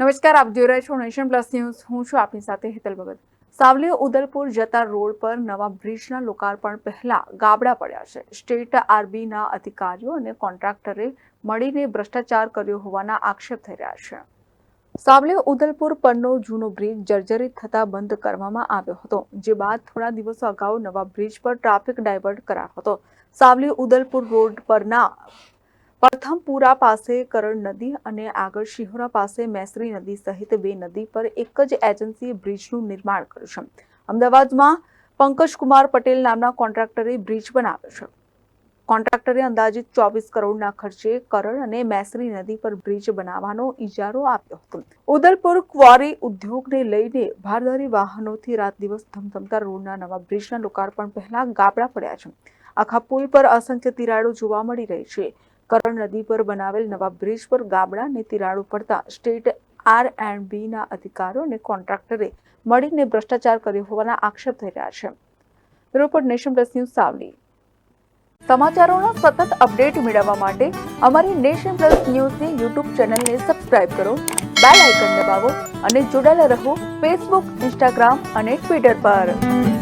નમસ્કાર, આપ જોઈ રહ્યા છો નેશન પ્લસ ન્યૂઝ. હું છું આપની સાથે હેતલ ભગત. સાવલી ઉદલપુર જતા રોડ પર નવા બ્રિજના લોકાર્પણ પહેલા ગાબડા પડ્યા છે. સ્ટેટ આરબીના અધિકારીઓ અને કોન્ટ્રાક્ટરે મળીને ભ્રષ્ટાચાર કર્યો હોવાના આક્ષેપ થઈ રહ્યા છે. સાવલી ઉદલપુર પરનો જૂનો બ્રિજ જર્જરિત થતા બંધ કરવામાં આવ્યો હતો, જે બાદ થોડા દિવસો અગાઉ નવા બ્રિજ પર ટ્રાફિક ડાયવર્ટ કરાયો હતો. સાવલી ઉદલપુર રોડ પરના પ્રથમપુરા પાસે કરણ નદી અને આગળ શિહોરા પાસે મેસરી નદી સહિત બે નદી પર એક જ એજન્સીએ બ્રિજનું નિર્માણ કર્યું છે. અમદાવાદમાં પંકજકુમાર પટેલ નામના કોન્ટ્રાક્ટરે બ્રિજ બનાવ્યો છે. કોન્ટ્રાક્ટરે અંદાજિત ચોવીસ કરોડના ખર્ચે કરણ અને મેસરી નદી પર બ્રિજ બનાવવાનો ઇજારો આપ્યો હતો. ઉદલપુર ક્વારી ઉદ્યોગને લઈને ભારદારી વાહનોથી રાત દિવસ ધમધમતા રોડના નવા બ્રિજના લોકાર્પણ પહેલા ગાબડા પડ્યા છે. આખા પુલ પર અસંખ્ય તિરાડો જોવા મળી રહી છે. કરણ નદી પર બનાવેલ નવા બ્રિજ પર ગાબડા અને તિરાડો પડતા સ્ટેટ આર એન્ડ બી ના અધિકારીઓ અને કોન્ટ્રાક્ટરે મળીને ભ્રષ્ટાચાર કર્યો હોવાના આક્ષેપ થઈ રહ્યા છે. Report Nation Plus news Savli. સમાચારોનો સતત અપડેટ મેળવવા માટે અમારી નેશન પ્લસ ન્યૂઝની યુટ્યુબ ચેનલને સબસ્ક્રાઇબ કરો, બેલ આઇકન દબાવો અને જોડાયેલા રહો ફેસબુક, ઇન્સ્ટાગ્રામ અને ટ્વિટર પર.